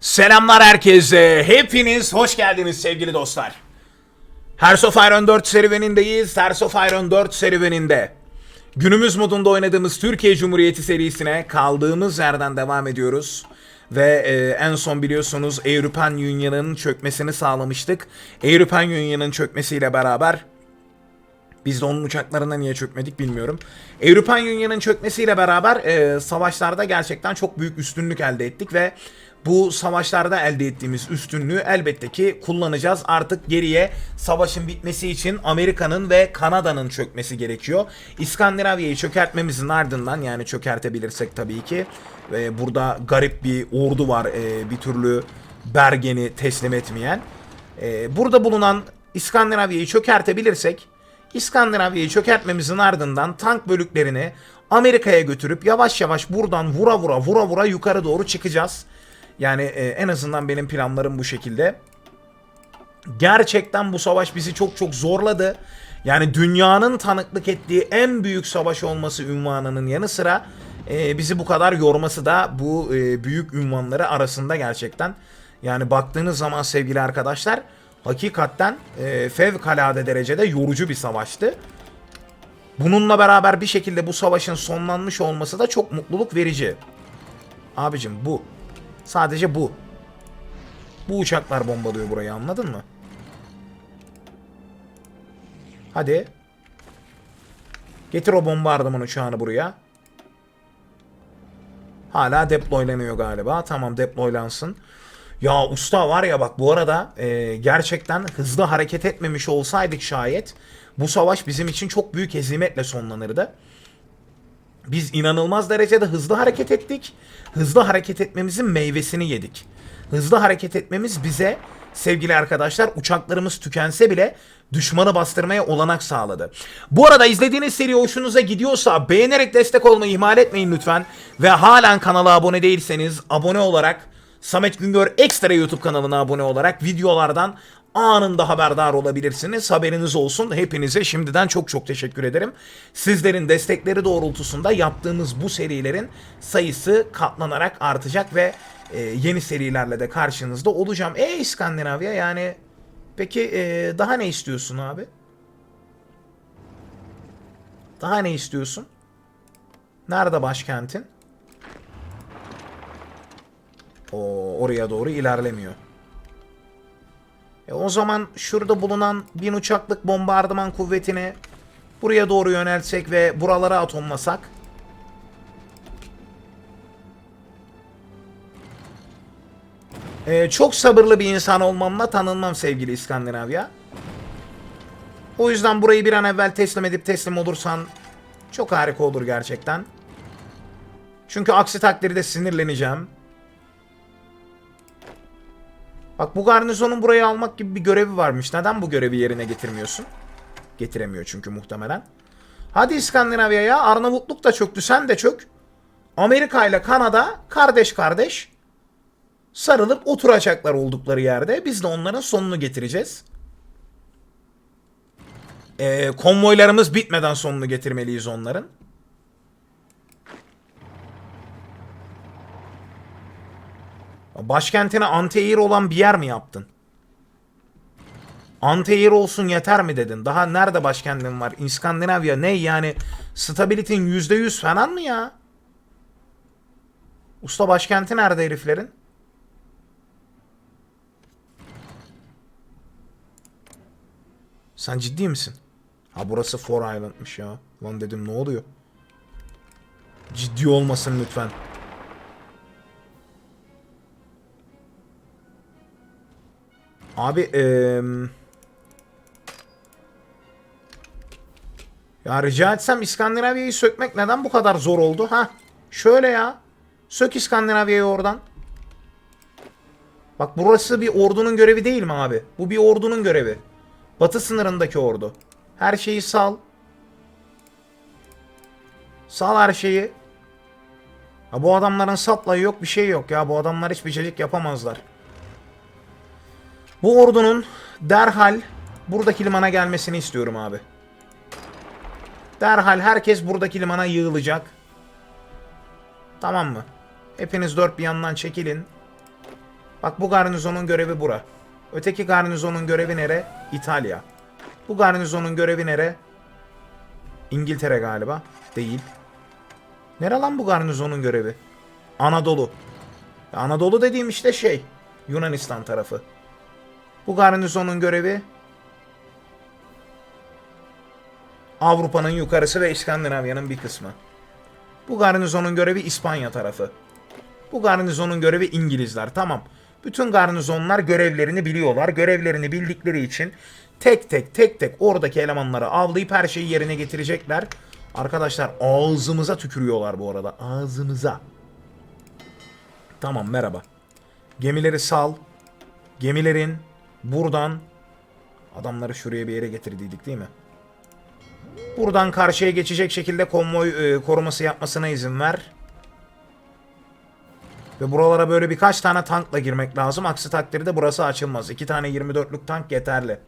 Selamlar herkese. Hepiniz hoş geldiniz sevgili dostlar. Hearts of Iron 4 serüvenindeyiz. Hearts of Iron 4 serüveninde. Günümüz modunda oynadığımız Türkiye Cumhuriyeti serisine kaldığımız yerden devam ediyoruz. Ve e, en son biliyorsunuz European Union'ın çökmesini sağlamıştık. European Union'ın çökmesiyle beraber biz de onun uçaklarına niye çökmedik bilmiyorum. European Union'ın çökmesiyle beraber e, savaşlarda gerçekten çok büyük üstünlük elde ettik ve bu savaşlarda elde ettiğimiz üstünlüğü elbette ki kullanacağız. Artık geriye savaşın bitmesi için Amerika'nın ve Kanada'nın çökmesi gerekiyor. İskandinavya'yı çökertmemizin ardından yani çökertebilirsek tabii ki ve burada garip bir ordu var e, bir türlü Bergen'i teslim etmeyen. E, burada bulunan İskandinavya'yı çökertebilirsek İskandinavya'yı çökertmemizin ardından tank bölüklerini Amerika'ya götürüp yavaş yavaş buradan vura vura vura vura yukarı doğru çıkacağız. Yani e, en azından benim planlarım bu şekilde. Gerçekten bu savaş bizi çok çok zorladı. Yani dünyanın tanıklık ettiği en büyük savaş olması ünvanının yanı sıra e, bizi bu kadar yorması da bu e, büyük ünvanları arasında gerçekten. Yani baktığınız zaman sevgili arkadaşlar hakikaten e, fevkalade derecede yorucu bir savaştı. Bununla beraber bir şekilde bu savaşın sonlanmış olması da çok mutluluk verici. Abicim bu. Sadece bu. Bu uçaklar bombalıyor burayı anladın mı? Hadi. Getir o bombardıman uçağını buraya. Hala deploylanıyor galiba. Tamam deploylansın. Ya usta var ya bak bu arada e, gerçekten hızlı hareket etmemiş olsaydık şayet bu savaş bizim için çok büyük hezimetle sonlanırdı. Biz inanılmaz derecede hızlı hareket ettik. Hızlı hareket etmemizin meyvesini yedik. Hızlı hareket etmemiz bize sevgili arkadaşlar uçaklarımız tükense bile düşmanı bastırmaya olanak sağladı. Bu arada izlediğiniz seri hoşunuza gidiyorsa beğenerek destek olmayı ihmal etmeyin lütfen. Ve halen kanala abone değilseniz abone olarak Samet Güngör Ekstra YouTube kanalına abone olarak videolardan anında haberdar olabilirsiniz. Haberiniz olsun. Hepinize şimdiden çok çok teşekkür ederim. Sizlerin destekleri doğrultusunda yaptığımız bu serilerin sayısı katlanarak artacak ve e, yeni serilerle de karşınızda olacağım. E İskandinavya yani peki e, daha ne istiyorsun abi? Daha ne istiyorsun? Nerede başkentin? O oraya doğru ilerlemiyor. E o zaman şurada bulunan bin uçaklık bombardıman kuvvetini buraya doğru yöneltsek ve buralara atomlasak. E, çok sabırlı bir insan olmamla tanınmam sevgili İskandinavya. O yüzden burayı bir an evvel teslim edip teslim olursan çok harika olur gerçekten. Çünkü aksi takdirde sinirleneceğim. Bak bu garnizonun burayı almak gibi bir görevi varmış. Neden bu görevi yerine getirmiyorsun? Getiremiyor çünkü muhtemelen. Hadi İskandinavya'ya Arnavutluk da çöktü sen de çök. Amerika ile Kanada kardeş kardeş sarılıp oturacaklar oldukları yerde. Biz de onların sonunu getireceğiz. Ee, konvoylarımız bitmeden sonunu getirmeliyiz onların. Başkentine anti olan bir yer mi yaptın? anti olsun yeter mi dedin? Daha nerede başkentin var? İskandinavya ne yani? Stability'in %100 falan mı ya? Usta başkenti nerede heriflerin? Sen ciddi misin? Ha burası Four Island'mış ya. Lan dedim ne oluyor? Ciddi olmasın lütfen. Abi eee... Ya rica etsem İskandinavya'yı sökmek neden bu kadar zor oldu? Ha, şöyle ya. Sök İskandinavya'yı oradan. Bak burası bir ordunun görevi değil mi abi? Bu bir ordunun görevi. Batı sınırındaki ordu. Her şeyi sal. Sal her şeyi. Ha, bu adamların saplayı yok bir şey yok ya. Bu adamlar hiçbir şeycik yapamazlar. Bu ordunun derhal buradaki limana gelmesini istiyorum abi. Derhal herkes buradaki limana yığılacak. Tamam mı? Hepiniz dört bir yandan çekilin. Bak bu garnizonun görevi bura. Öteki garnizonun görevi nere? İtalya. Bu garnizonun görevi nere? İngiltere galiba. Değil. Nere lan bu garnizonun görevi? Anadolu. Anadolu dediğim işte şey. Yunanistan tarafı. Bu garnizonun görevi Avrupa'nın yukarısı ve İskandinavya'nın bir kısmı. Bu garnizonun görevi İspanya tarafı. Bu garnizonun görevi İngilizler. Tamam. Bütün garnizonlar görevlerini biliyorlar. Görevlerini bildikleri için tek tek tek tek oradaki elemanları avlayıp her şeyi yerine getirecekler. Arkadaşlar ağzımıza tükürüyorlar bu arada. Ağzımıza. Tamam merhaba. Gemileri sal. Gemilerin buradan adamları şuraya bir yere getirdiydik değil mi? Buradan karşıya geçecek şekilde konvoy e, koruması yapmasına izin ver. Ve buralara böyle birkaç tane tankla girmek lazım. Aksi takdirde burası açılmaz. İki tane 24'lük tank yeterli.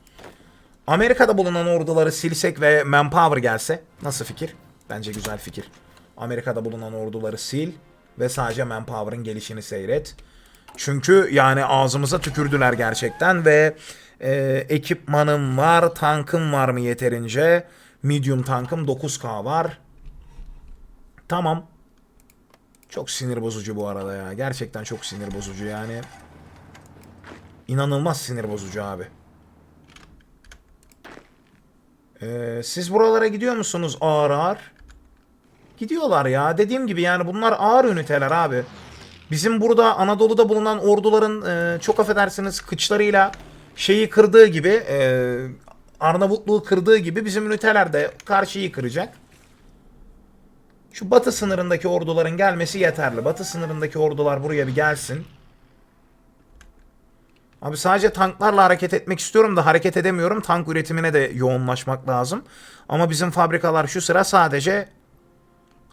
Amerika'da bulunan orduları silsek ve manpower gelse nasıl fikir? Bence güzel fikir. Amerika'da bulunan orduları sil ve sadece manpower'ın gelişini seyret. Çünkü yani ağzımıza tükürdüler gerçekten ve e, ekipmanım var, tankım var mı yeterince? Medium tankım 9K var. Tamam. Çok sinir bozucu bu arada ya. Gerçekten çok sinir bozucu yani. İnanılmaz sinir bozucu abi. Ee, siz buralara gidiyor musunuz ağır ağır? Gidiyorlar ya. Dediğim gibi yani bunlar ağır üniteler abi. Bizim burada Anadolu'da bulunan orduların e, çok affedersiniz kıçlarıyla şeyi kırdığı gibi e, Arnavutluğu kırdığı gibi bizim üniteler de karşıyı kıracak. Şu batı sınırındaki orduların gelmesi yeterli. Batı sınırındaki ordular buraya bir gelsin. Abi sadece tanklarla hareket etmek istiyorum da hareket edemiyorum. Tank üretimine de yoğunlaşmak lazım. Ama bizim fabrikalar şu sıra sadece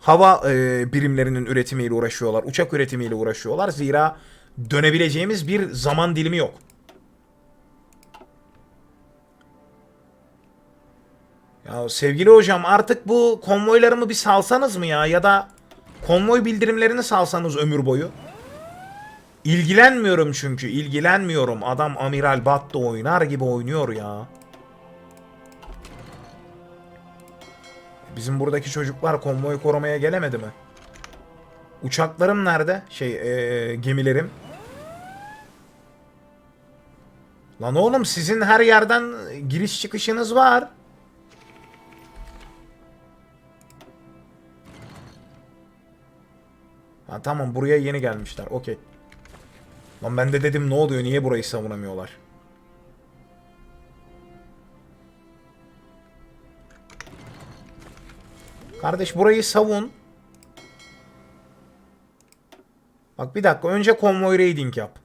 hava e, birimlerinin üretimiyle uğraşıyorlar. Uçak üretimiyle uğraşıyorlar. Zira dönebileceğimiz bir zaman dilimi yok. Ya sevgili hocam artık bu konvoylarımı bir salsanız mı ya? Ya da konvoy bildirimlerini salsanız ömür boyu. İlgilenmiyorum çünkü. ilgilenmiyorum. Adam Amiral Battı oynar gibi oynuyor ya. Bizim buradaki çocuklar konvoy korumaya gelemedi mi? Uçaklarım nerede? Şey, ee, gemilerim. Lan oğlum sizin her yerden giriş çıkışınız var. Ha tamam buraya yeni gelmişler. Okey. Lan ben de dedim ne oluyor niye burayı savunamıyorlar? Kardeş burayı savun. Bak bir dakika önce konvoy raiding yap.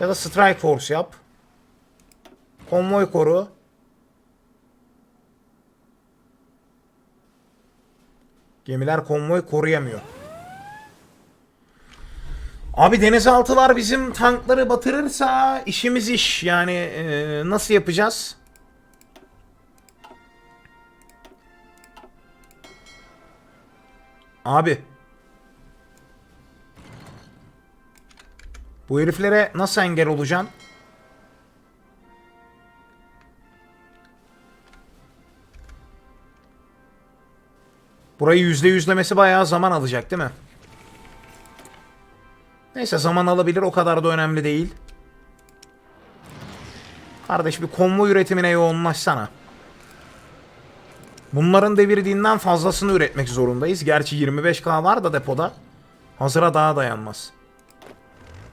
Ya da strike force yap. Konvoy koru. Gemiler konvoy koruyamıyor. Abi denizaltılar bizim tankları batırırsa işimiz iş. Yani e, nasıl yapacağız? Abi. Bu heriflere nasıl engel olacaksın? Burayı yüzde yüzlemesi bayağı zaman alacak değil mi? Neyse zaman alabilir o kadar da önemli değil. Kardeş bir konvoy üretimine yoğunlaşsana. Bunların devirdiğinden fazlasını üretmek zorundayız. Gerçi 25k var da depoda. Hazıra daha dayanmaz.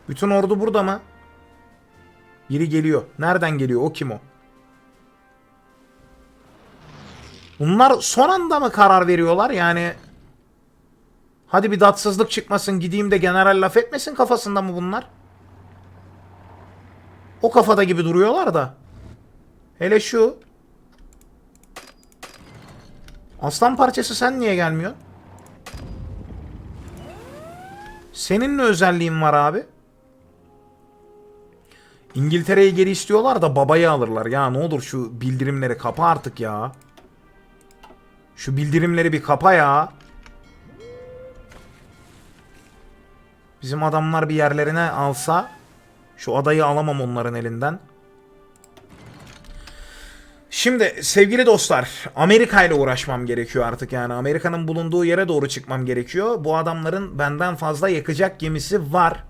Bütün ordu burada mı? Biri geliyor. Nereden geliyor? O kim o? Bunlar son anda mı karar veriyorlar? Yani hadi bir datsızlık çıkmasın gideyim de general laf etmesin kafasında mı bunlar? O kafada gibi duruyorlar da. Hele şu. Aslan parçası sen niye gelmiyorsun? Senin ne özelliğin var abi? İngiltere'yi geri istiyorlar da babayı alırlar. Ya ne olur şu bildirimleri kapa artık ya. Şu bildirimleri bir kapa ya. Bizim adamlar bir yerlerine alsa şu adayı alamam onların elinden. Şimdi sevgili dostlar Amerika ile uğraşmam gerekiyor artık yani Amerika'nın bulunduğu yere doğru çıkmam gerekiyor. Bu adamların benden fazla yakacak gemisi var.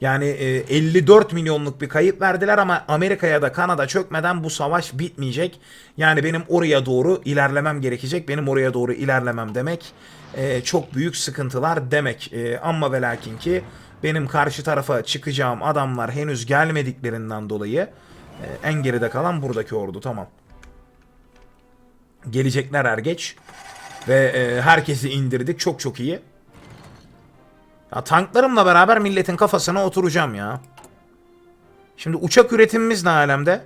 Yani e, 54 milyonluk bir kayıp verdiler ama Amerika'ya da Kanada çökmeden bu savaş bitmeyecek. Yani benim oraya doğru ilerlemem gerekecek. Benim oraya doğru ilerlemem demek e, çok büyük sıkıntılar demek. E, ama ve lakin ki benim karşı tarafa çıkacağım adamlar henüz gelmediklerinden dolayı e, en geride kalan buradaki ordu tamam. Gelecekler er geç. Ve e, herkesi indirdik. Çok çok iyi. Ya tanklarımla beraber milletin kafasına oturacağım ya. Şimdi uçak üretimimiz ne alemde?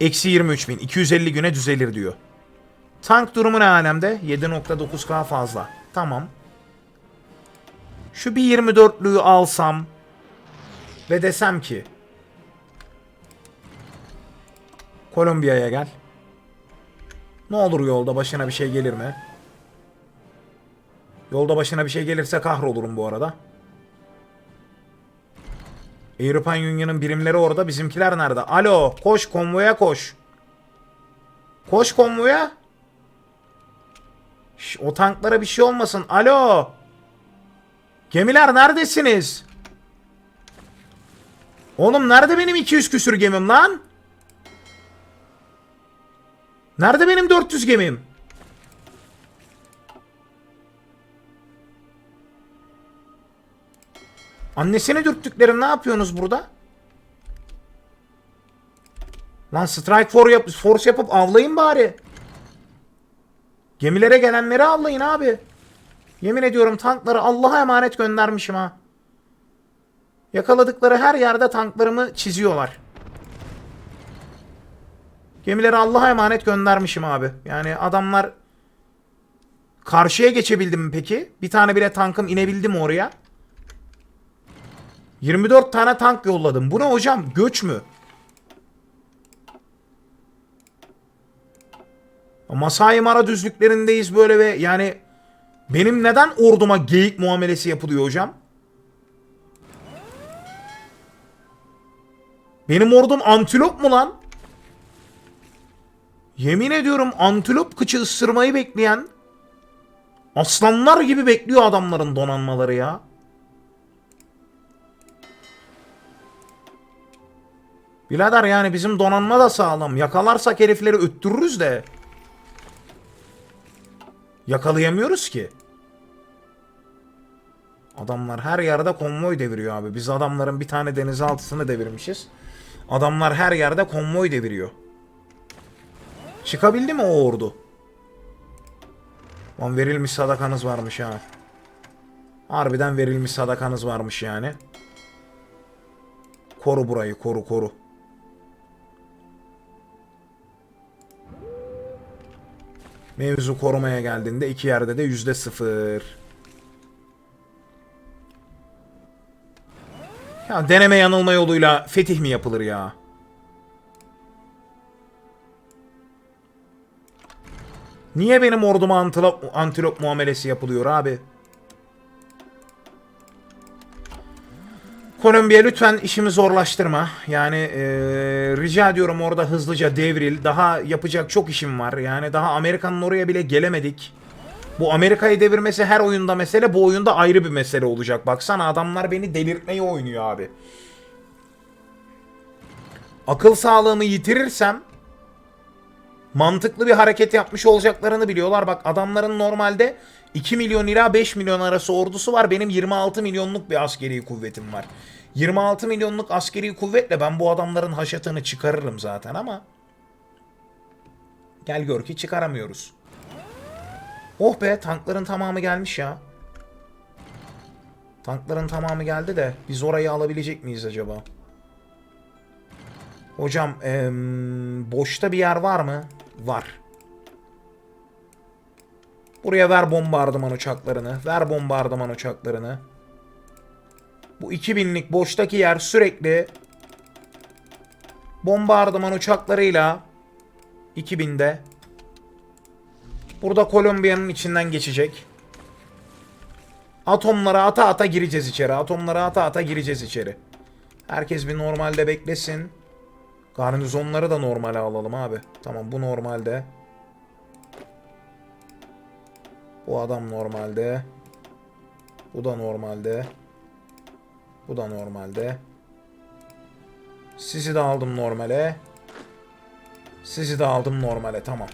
Eksi 23 bin. 250 güne düzelir diyor. Tank durumu ne alemde? 7.9k fazla. Tamam. Şu bir 24'lüğü alsam ve desem ki Kolombiya'ya gel. Ne olur yolda başına bir şey gelir mi? Yolda başına bir şey gelirse kahrolurum bu arada. European Union'ın birimleri orada. Bizimkiler nerede? Alo. Koş konvoya koş. Koş konvoya. Şş, o tanklara bir şey olmasın. Alo. Gemiler neredesiniz? Oğlum nerede benim 200 küsür gemim lan? Nerede benim 400 gemim? Annesini dürttüklerim ne yapıyorsunuz burada? Lan strike force, yap force yapıp avlayın bari. Gemilere gelenleri avlayın abi. Yemin ediyorum tankları Allah'a emanet göndermişim ha. Yakaladıkları her yerde tanklarımı çiziyorlar. Gemileri Allah'a emanet göndermişim abi. Yani adamlar karşıya geçebildim mi peki? Bir tane bile tankım inebildi mi oraya? 24 tane tank yolladım. Bu ne hocam? Göç mü? Masai Mara düzlüklerindeyiz böyle ve yani benim neden orduma geyik muamelesi yapılıyor hocam? Benim ordum antilop mu lan? Yemin ediyorum antilop kıçı ısırmayı bekleyen aslanlar gibi bekliyor adamların donanmaları ya. Birader yani bizim donanma da sağlam. Yakalarsak herifleri öttürürüz de. Yakalayamıyoruz ki. Adamlar her yerde konvoy deviriyor abi. Biz adamların bir tane denizaltısını devirmişiz. Adamlar her yerde konvoy deviriyor. Çıkabildi mi o ordu? Lan verilmiş sadakanız varmış ha. Harbiden verilmiş sadakanız varmış yani. Koru burayı koru koru. Mevzu korumaya geldiğinde iki yerde de yüzde sıfır. Ya deneme yanılma yoluyla fetih mi yapılır ya? Niye benim orduma antilop, antilop muamelesi yapılıyor abi? Kolombiya lütfen işimi zorlaştırma. Yani e, rica ediyorum orada hızlıca devril. Daha yapacak çok işim var. Yani daha Amerika'nın oraya bile gelemedik. Bu Amerika'yı devirmesi her oyunda mesele. Bu oyunda ayrı bir mesele olacak. Baksana adamlar beni delirtmeyi oynuyor abi. Akıl sağlığımı yitirirsem mantıklı bir hareket yapmış olacaklarını biliyorlar. Bak adamların normalde 2 milyon ila 5 milyon arası ordusu var. Benim 26 milyonluk bir askeri kuvvetim var. 26 milyonluk askeri kuvvetle ben bu adamların haşatını çıkarırım zaten ama gel gör ki çıkaramıyoruz. Oh be tankların tamamı gelmiş ya. Tankların tamamı geldi de biz orayı alabilecek miyiz acaba? Hocam ee, boşta bir yer var mı? Var. Buraya ver bombardıman uçaklarını. Ver bombardıman uçaklarını. Bu 2000'lik boştaki yer sürekli bombardıman uçaklarıyla 2000'de Burada Kolombiya'nın içinden geçecek. Atomlara ata ata gireceğiz içeri. Atomlara ata ata gireceğiz içeri. Herkes bir normalde beklesin. Garnizonları da normale alalım abi. Tamam bu normalde. Bu adam normalde. Bu da normalde. Bu da normalde. Sizi de aldım normale. Sizi de aldım normale tamam.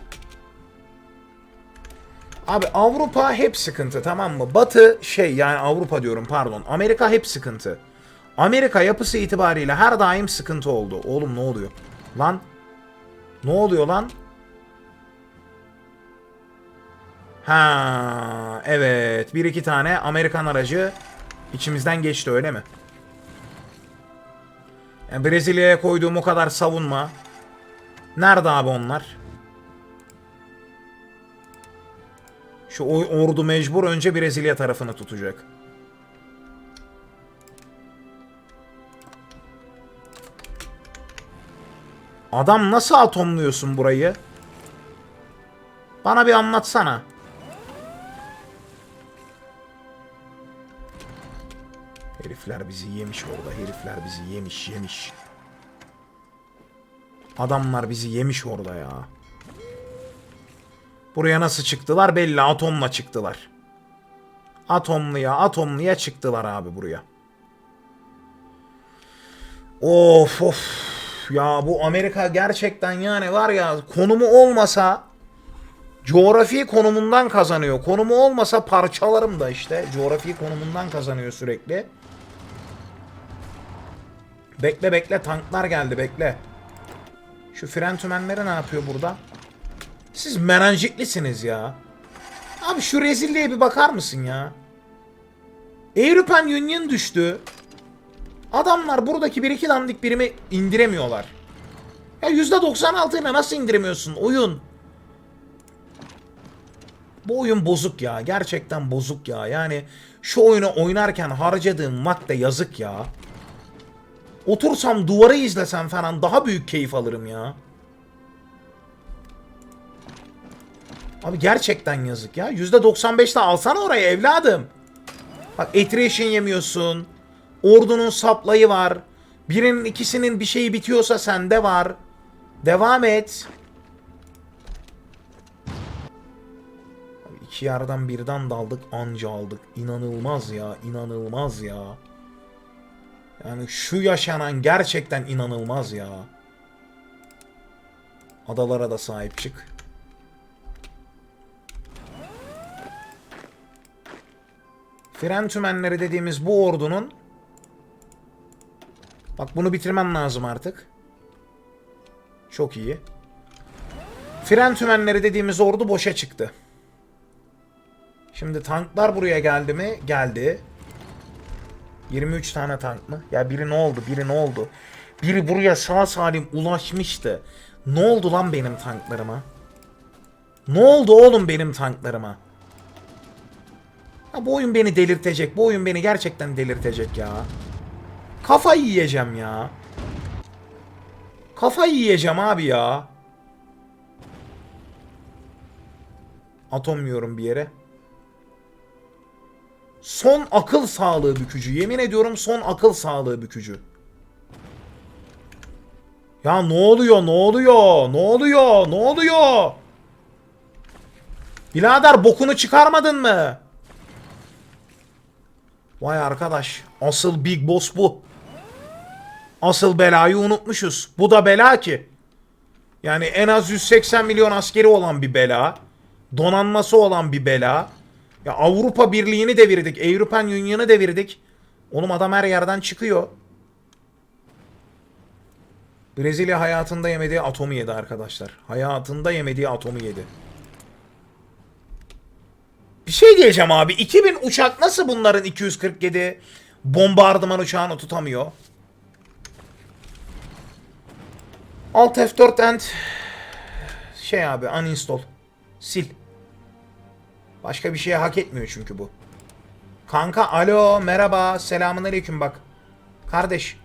Abi Avrupa hep sıkıntı tamam mı? Batı şey yani Avrupa diyorum pardon. Amerika hep sıkıntı. Amerika yapısı itibariyle her daim sıkıntı oldu. Oğlum ne oluyor? Lan? Ne oluyor lan? Ha evet. Bir iki tane Amerikan aracı içimizden geçti öyle mi? Yani Brezilya'ya koyduğum o kadar savunma. Nerede abi onlar? Şu ordu mecbur önce Brezilya tarafını tutacak. Adam nasıl atomluyorsun burayı? Bana bir anlatsana. Herifler bizi yemiş orada. Herifler bizi yemiş yemiş. Adamlar bizi yemiş orada ya. Buraya nasıl çıktılar belli atomla çıktılar. Atomluya atomluya çıktılar abi buraya. Of of. Ya bu Amerika gerçekten yani var ya konumu olmasa coğrafi konumundan kazanıyor. Konumu olmasa parçalarım da işte. Coğrafi konumundan kazanıyor sürekli. Bekle bekle tanklar geldi bekle. Şu fren tümenleri ne yapıyor burada? Siz meranjiklisiniz ya. Abi şu rezilliğe bir bakar mısın ya? European Union düştü. Adamlar buradaki bir iki dandik birimi indiremiyorlar. Ya %96 ile nasıl indiremiyorsun oyun? Bu oyun bozuk ya. Gerçekten bozuk ya. Yani şu oyunu oynarken harcadığım madde yazık ya. Otursam duvarı izlesem falan daha büyük keyif alırım ya. Abi gerçekten yazık ya. %95'te alsana orayı evladım. Bak attrition yemiyorsun. Ordunun saplayı var. Birinin ikisinin bir şeyi bitiyorsa sende var. Devam et. İki yerden birden daldık anca aldık. İnanılmaz ya. inanılmaz ya. Yani şu yaşanan gerçekten inanılmaz ya. Adalara da sahip çık. Fren tümenleri dediğimiz bu ordunun Bak bunu bitirmem lazım artık. Çok iyi. Fren tümenleri dediğimiz ordu boşa çıktı. Şimdi tanklar buraya geldi mi? Geldi. 23 tane tank mı? Ya biri ne oldu? Biri ne oldu? Biri buraya sağ salim ulaşmıştı. Ne oldu lan benim tanklarıma? Ne oldu oğlum benim tanklarıma? Ha, bu oyun beni delirtecek. Bu oyun beni gerçekten delirtecek ya. Kafayı yiyeceğim ya. Kafayı yiyeceğim abi ya. Atom yiyorum bir yere. Son akıl sağlığı bükücü. Yemin ediyorum son akıl sağlığı bükücü. Ya ne oluyor? Ne oluyor? Ne oluyor? Ne oluyor? Birader bokunu çıkarmadın mı? Vay arkadaş. Asıl Big Boss bu. Asıl belayı unutmuşuz. Bu da bela ki. Yani en az 180 milyon askeri olan bir bela. Donanması olan bir bela. Ya Avrupa Birliği'ni devirdik. European Union'ı devirdik. Oğlum adam her yerden çıkıyor. Brezilya hayatında yemediği atomu yedi arkadaşlar. Hayatında yemediği atomu yedi. Bir şey diyeceğim abi. 2000 uçak nasıl bunların 247 bombardıman uçağını tutamıyor? Alt F4 and şey abi uninstall. Sil. Başka bir şeye hak etmiyor çünkü bu. Kanka alo merhaba selamun aleyküm bak. Kardeş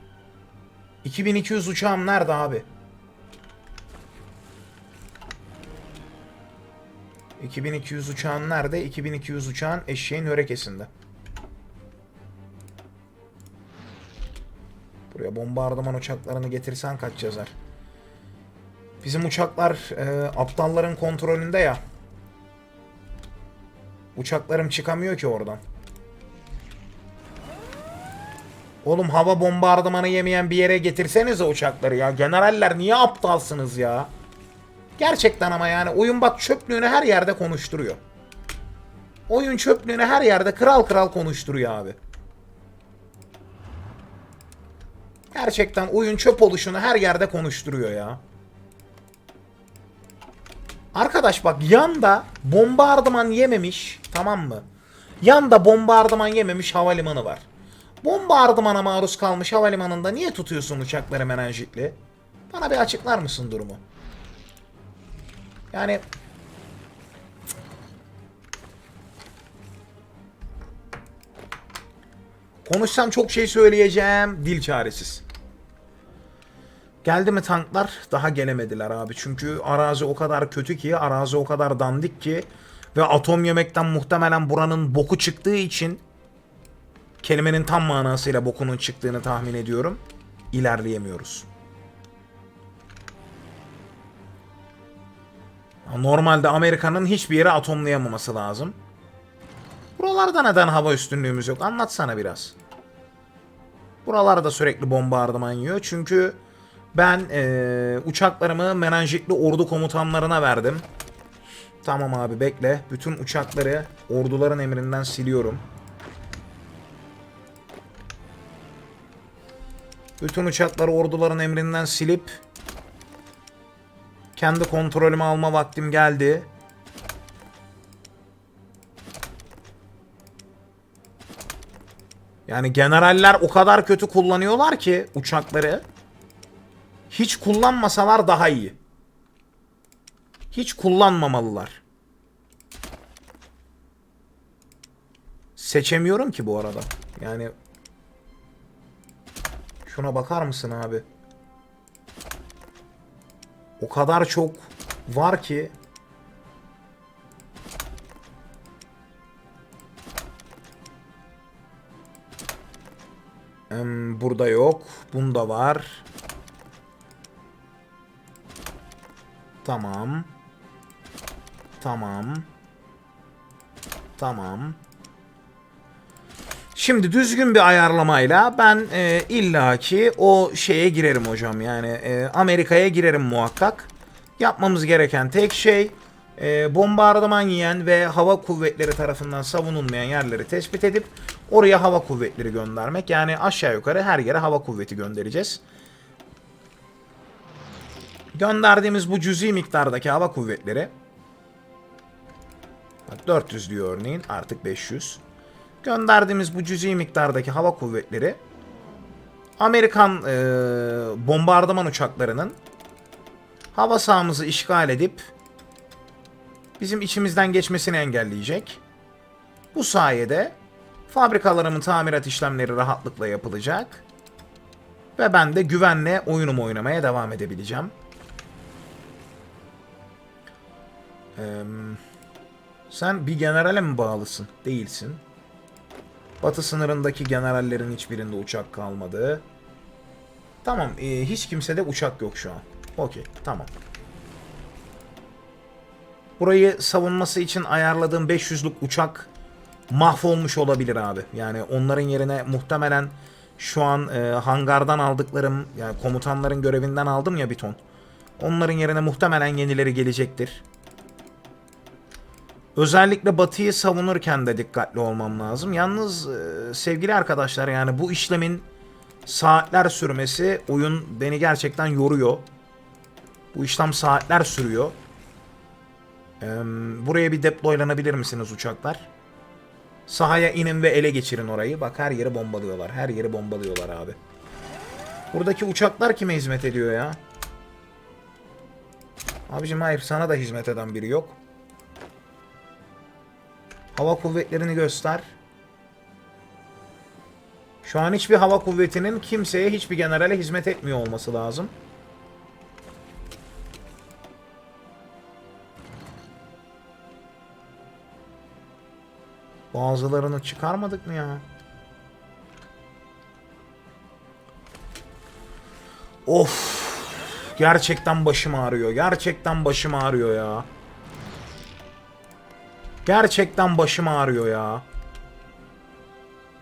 2200 uçağım nerede abi? 2200 uçağın nerede? 2200 uçağın eşeğin hörekesinde. Buraya bombardıman uçaklarını getirsen kaç yazar? Bizim uçaklar e, aptalların kontrolünde ya. Uçaklarım çıkamıyor ki oradan. Oğlum hava bombardımanı yemeyen bir yere getirsenize uçakları ya. Generaller niye aptalsınız ya? Gerçekten ama yani oyun bak çöplüğünü her yerde konuşturuyor. Oyun çöplüğünü her yerde kral kral konuşturuyor abi. Gerçekten oyun çöp oluşunu her yerde konuşturuyor ya. Arkadaş bak yanda bombardıman yememiş tamam mı? Yanda bombardıman yememiş havalimanı var. Bombardımana maruz kalmış havalimanında niye tutuyorsun uçakları menenjitli? Bana bir açıklar mısın durumu? Yani Konuşsam çok şey söyleyeceğim. Dil çaresiz. Geldi mi tanklar? Daha gelemediler abi. Çünkü arazi o kadar kötü ki, arazi o kadar dandik ki ve atom yemekten muhtemelen buranın boku çıktığı için kelimenin tam manasıyla bokunun çıktığını tahmin ediyorum. İlerleyemiyoruz. Normalde Amerika'nın hiçbir yere atomlayamaması lazım. Buralarda neden hava üstünlüğümüz yok? Anlatsana biraz. Buralarda sürekli bombardıman yiyor. Çünkü ben eee, uçaklarımı menenjitli ordu komutanlarına verdim. Tamam abi bekle. Bütün uçakları orduların emrinden siliyorum. Bütün uçakları orduların emrinden silip kendi kontrolümü alma vaktim geldi. Yani generaller o kadar kötü kullanıyorlar ki uçakları. Hiç kullanmasalar daha iyi. Hiç kullanmamalılar. Seçemiyorum ki bu arada. Yani şuna bakar mısın abi? O kadar çok var ki burada yok. Bunda var. Tamam. Tamam. Tamam. Şimdi düzgün bir ayarlamayla ben e, illaki o şeye girerim hocam. Yani e, Amerika'ya girerim muhakkak. Yapmamız gereken tek şey e, bombardıman yiyen ve hava kuvvetleri tarafından savunulmayan yerleri tespit edip oraya hava kuvvetleri göndermek. Yani aşağı yukarı her yere hava kuvveti göndereceğiz. Gönderdiğimiz bu cüzi miktardaki hava kuvvetleri bak 400 diyor örneğin artık 500. Gönderdiğimiz bu cüzi miktardaki hava kuvvetleri Amerikan e, bombardıman uçaklarının hava sahamızı işgal edip bizim içimizden geçmesini engelleyecek. Bu sayede fabrikalarımın tamirat işlemleri rahatlıkla yapılacak. Ve ben de güvenle oyunumu oynamaya devam edebileceğim. Sen bir generale mi bağlısın? Değilsin. Batı sınırındaki generallerin hiçbirinde uçak kalmadı. Tamam, e, hiç kimsede uçak yok şu an. Okey, tamam. Burayı savunması için ayarladığım 500'lük uçak mahvolmuş olabilir abi. Yani onların yerine muhtemelen şu an e, hangardan aldıklarım yani komutanların görevinden aldım ya bir ton. Onların yerine muhtemelen yenileri gelecektir. Özellikle batıyı savunurken de dikkatli olmam lazım. Yalnız e, sevgili arkadaşlar yani bu işlemin saatler sürmesi oyun beni gerçekten yoruyor. Bu işlem saatler sürüyor. Buraya bir deploylanabilir misiniz uçaklar? Sahaya inin ve ele geçirin orayı. Bak her yeri bombalıyorlar. Her yeri bombalıyorlar abi. Buradaki uçaklar kime hizmet ediyor ya? Abicim hayır sana da hizmet eden biri yok. Hava kuvvetlerini göster. Şu an hiçbir hava kuvvetinin kimseye hiçbir generale hizmet etmiyor olması lazım. Bazılarını çıkarmadık mı ya? Of. Gerçekten başım ağrıyor. Gerçekten başım ağrıyor ya. Gerçekten başım ağrıyor ya.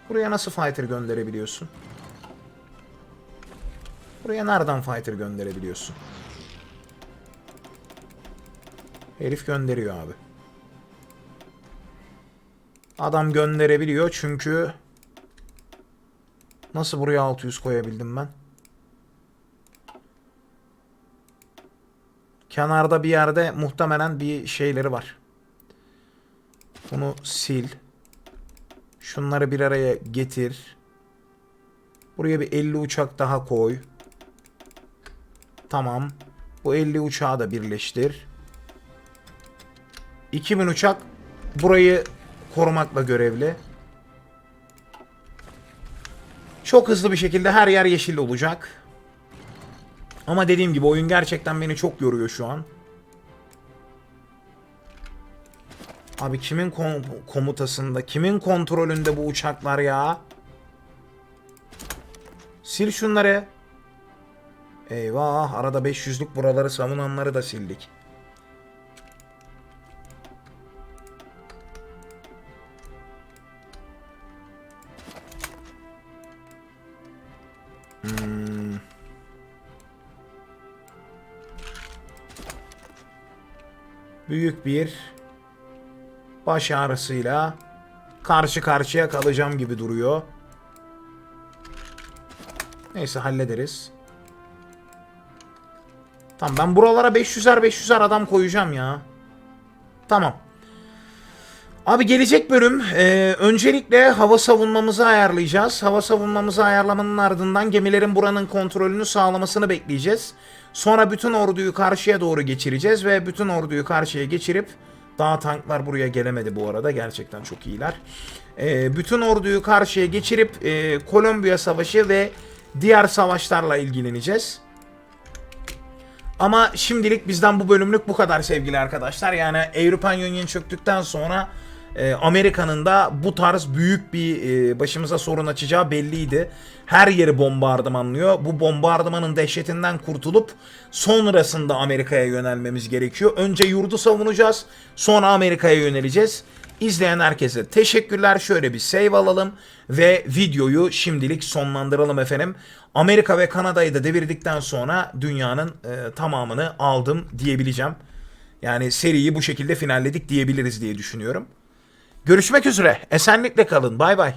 Buraya nasıl fighter gönderebiliyorsun? Buraya nereden fighter gönderebiliyorsun? Herif gönderiyor abi. Adam gönderebiliyor çünkü nasıl buraya 600 koyabildim ben? Kenarda bir yerde muhtemelen bir şeyleri var. Bunu sil. Şunları bir araya getir. Buraya bir 50 uçak daha koy. Tamam. Bu 50 uçağı da birleştir. 2000 uçak burayı korumakla görevli. Çok hızlı bir şekilde her yer yeşil olacak. Ama dediğim gibi oyun gerçekten beni çok yoruyor şu an. Abi kimin kom- komutasında, kimin kontrolünde bu uçaklar ya? Sil şunları. Eyvah, arada 500'lük buraları savunanları da sildik. Hmm. Büyük bir baş ağrısıyla karşı karşıya kalacağım gibi duruyor. Neyse hallederiz. Tamam ben buralara 500'er 500'er adam koyacağım ya. Tamam. Abi gelecek bölüm e, öncelikle hava savunmamızı ayarlayacağız. Hava savunmamızı ayarlamanın ardından gemilerin buranın kontrolünü sağlamasını bekleyeceğiz. Sonra bütün orduyu karşıya doğru geçireceğiz ve bütün orduyu karşıya geçirip daha tanklar buraya gelemedi bu arada gerçekten çok iyiler. E, bütün orduyu karşıya geçirip e, Kolombiya Savaşı ve diğer savaşlarla ilgileneceğiz. Ama şimdilik bizden bu bölümlük bu kadar sevgili arkadaşlar. Yani Avrupa Union çöktükten sonra e, Amerika'nın da bu tarz büyük bir e, başımıza sorun açacağı belliydi. Her yeri bombardımanlıyor. Bu bombardımanın dehşetinden kurtulup sonrasında Amerika'ya yönelmemiz gerekiyor. Önce yurdu savunacağız. Sonra Amerika'ya yöneleceğiz. İzleyen herkese teşekkürler. Şöyle bir save alalım ve videoyu şimdilik sonlandıralım efendim. Amerika ve Kanada'yı da devirdikten sonra dünyanın e, tamamını aldım diyebileceğim. Yani seriyi bu şekilde finalledik diyebiliriz diye düşünüyorum. Görüşmek üzere. Esenlikle kalın. Bay bay.